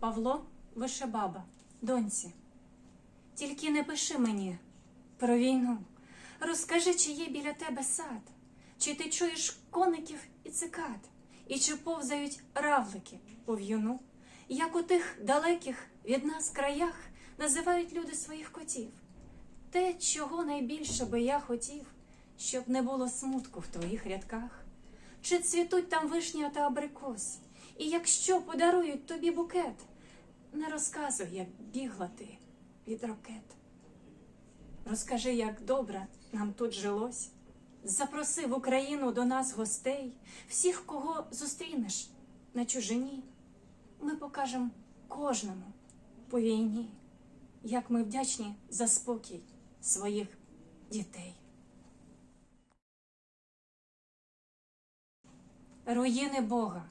Павло Вишебаба, доньці. Тільки не пиши мені про війну. Розкажи, чи є біля тебе сад, чи ти чуєш коників і цикад, і чи повзають равлики у в'юну, як у тих далеких від нас краях називають люди своїх котів. Те, чого найбільше би я хотів, щоб не було смутку в твоїх рядках, чи цвітуть там вишня та абрикос, і якщо подарують тобі букет, не розказуй, як бігла ти від ракет. Розкажи, як добре нам тут жилось. Запроси в Україну до нас гостей, всіх, кого зустрінеш на чужині. Ми покажемо кожному по війні, як ми вдячні за спокій своїх дітей. Руїни Бога.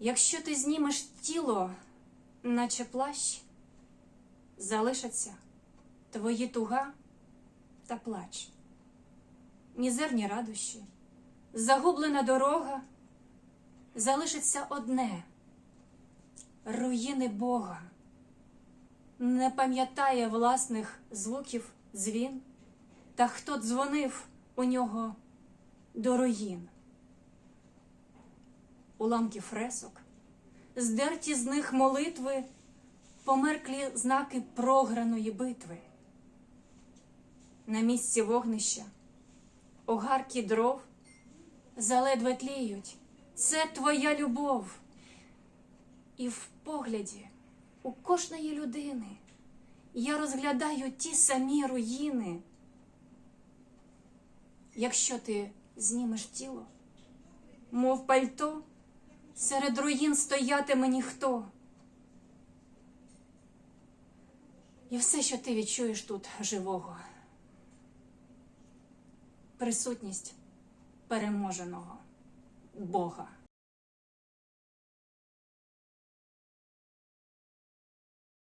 Якщо ти знімеш тіло, наче плащ, залишаться твої туга та плач, мізерні радощі, загублена дорога, залишиться одне руїни Бога, не пам'ятає власних звуків дзвін, та хто дзвонив у нього до руїн. Уламки фресок, здерті з них молитви, померклі знаки програної битви. На місці вогнища огарки дров заледве тліють. Це твоя любов. І в погляді у кожної людини я розглядаю ті самі руїни. Якщо ти знімеш тіло, мов пальто, серед руїн стоятиме ніхто. І все, що ти відчуєш тут живого, присутність переможеного Бога.